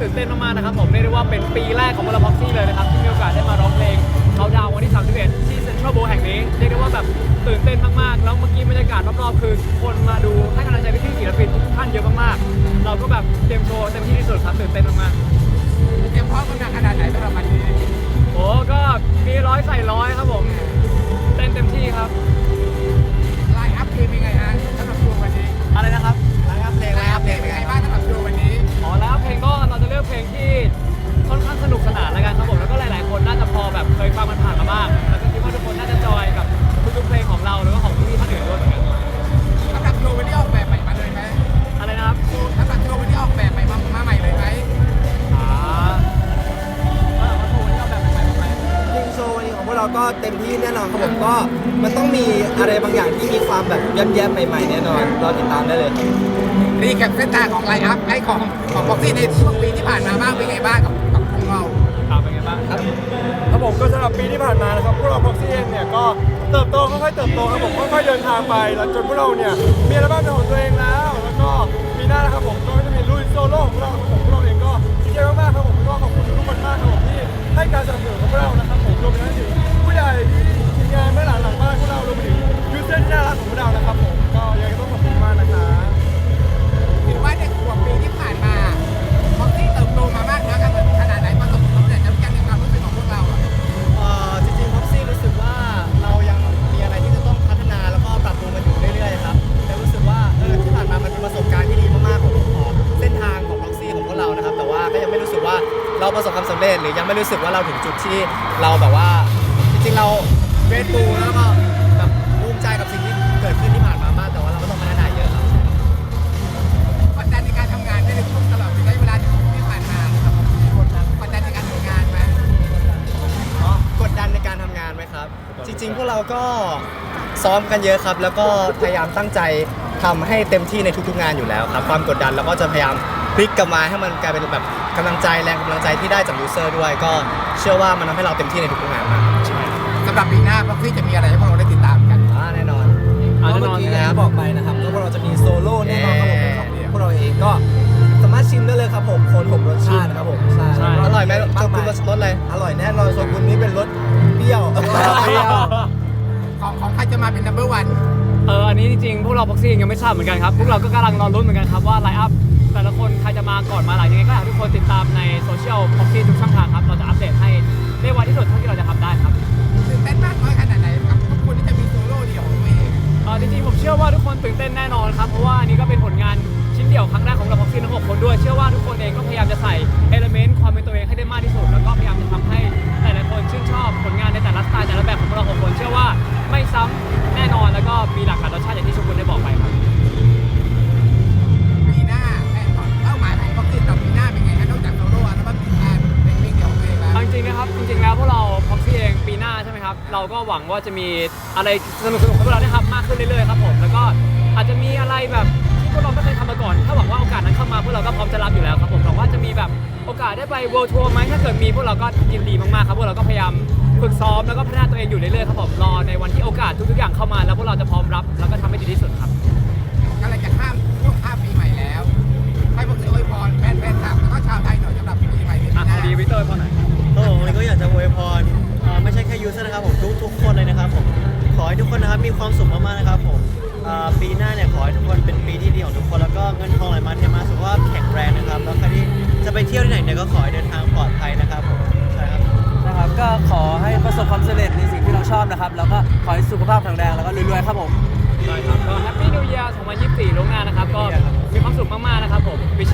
ตื่นเต้นมากๆนะครับผมเรียกได้ว่าเป็นปีแรกของพวกเราพ็อกซี่เลยนะครับที่มีโอกาสได้มาร้องเพลงเขาดาววันที่31ที่เซ็นทรัลโบแห่งนี้เรียกได้ว่าแบบตื่นเต้นมากๆแล้วเมื่อกี้บรรยากาศรอบๆคือคนมาดูให้กำลังใจพี่ๆศิลปินทุกท่านเยอะมากๆเราก็แบบเตรียมโชว์เต็มที่ที่สุดครับตื่นเต้นมากๆ กเราก็เต็มที่แน่นอนครับผมก็มันต้องมีอะไรบางอย่างที่มีความแบบแย้มๆใหม่ๆ แน่นอนรอติดตามได้เลยครับรีแคปเส้นทางของไลน์อัพไอ้ของของบ็อกซี่ในช่วงปีที่ผ่านมาบ้างเป็นไงบ้างกับกับพวกเราตามเป็นไงบ้างครับครับผมก็สำหรับปีที่ผ่านมานะครับพวกเราพ็อกซี่เองเนี่ยก็เติบโตค่อยๆเติบโตครับผมค่อยๆเดินทางไปแล้วจนพวกเราเนี่ยมีอัลบั้มเป็นของตัวเองแล้ว ความสำเร็จหรือยังไม่รู้สึกว่าเราถึงจุดที่เราแบบว่า จริงๆเราเวทูแล้วก็แบบภูมิใจกับสิ่งที่เกิดขึ้นที่ผ่านมามากแต่ว่าเราก็ต้องพัฒนาเยอะครับกดดันในการทำงานในช่วงตลอดระยะเวลาที่ผ่านมาครับกดดันกดดันในการทำงานไหมอ๋อกดดันในการทำงานไหมครับ จริง ๆ พวกเราก็ซ้อมกันเยอะครับ แล้วก็พยายามตั้งใจทำให้เต็มที่ในทุกๆงานอยู่แล้วครับ ความกดดันเราก็จะพยายามพลิกกลับมาให้มันกลายเป็นแบบ กำลังใจแรงกำลังใจที่ได้จากยูเซอร์ด้วย ก็เชื่อว่ามันทำให้เราเต็มที่ในทุกๆงานมากใช่ไหมสำหรับปีหน้าบ็อกซี่จะมีอะไรให้พวกเราได้ติดตามกัน อ่าแน่นอนอ่าก็แน่เมื่นออนกี้นะนะครับ บอกไปนะครับก็พวกเราจะมีโซโล่แน่นอนครับผมเป็นของพวกเราเองก็สามารถชิมได้เลยครับผมโคนผมรสชาตินะครับผมใช่ใช่แล้วก็อร่อยไหมากจบคุณมายรสรสอะไร อร่อยแน่นอนส่วนคุณนี้เป็นรสเปรี้ยว เปรี้ยว ของของใครจะมาเป็น number one เออ อันนี้จริงๆ พวกเราพ็อกซี่ยังไม่ทราบเหมือนกันครับ พวกเราก็กำลังรอรุ้นเหมือนกันครับว่าไลน์อัพแต่ละคนใครจะมาก่อนมาหลังยังไงก็อยากให้ทุกคนติดตามในโซเชียลพ็อกซี่ทุกช่องทางครับ เราจะอัปเดตให้ได้ไวที่สุดเท่าที่เราจะทำได้ครับตื่นเต้นมากน้อยขนาดไหนกับทุกคนที่จะมีโซโล่เดี่ยวของตัวเองเออจริงๆ ผมเชื่อว่าทุกคนตื่นเต้นแน่นอนครับ เพราะว่าอันนี้ก็เป็นผลงานชิ้นเดี่ยวครั้งแรกของเราพ็อกซี่ทั้งหกคนด้วย เชื่อว่าทุกคนเองก็พยายามจะใส่เอลเมนต์ความเป็นตัวเองให้ได้มากที่สุด แล้วก็พยายามจะทำให้หลายๆคนชื่นชอบผลงานในแต่ละสไตล์ ก็หวังว่าจะมีอะไรสนุกๆของพวกเราได้ทำมากขึ้นเรื่อยๆครับผมแล้วก็อาจจะมีอะไรแบบที่พวกเราไม่เคยทำมาก่อน ถ้าหวังว่าโอกาสนั้นเข้ามาพวกเราก็พร้อมจะรับอยู่แล้วครับผมหวังว่าจะมีแบบโอกาสได้ไป World Tour ไหมถ้าเกิดมีพวกเราก็ยินดีมากๆครับพวกเราก็พยายามฝึกซ้อมแล้วก็พัฒนาตัวเองอยู่เรื่อยๆครับผมรอในวันที่โอกาสทุกๆอย่างเข้ามาแล้วพวกเราจะพร้อมรับ แล้วก็ทำให้ดีที่สุดครับ เที่ยวที่ไหนเนี่ยก็ขอให้เดินทางปลอดภัยนะครับผมใช่ครับนะครับ ก็ขอให้ประสบความสำเร็จในสิ่งที่เราชอบนะครับ แล้วก็ขอให้สุขภาพแข็งแรงแล้วก็รวยๆครับผมได้ครับก็แฮปปี้นิว e ย r 2024ล่วงหน้านะครับ ก็มีความสุขมาก ๆ นะครับผม wish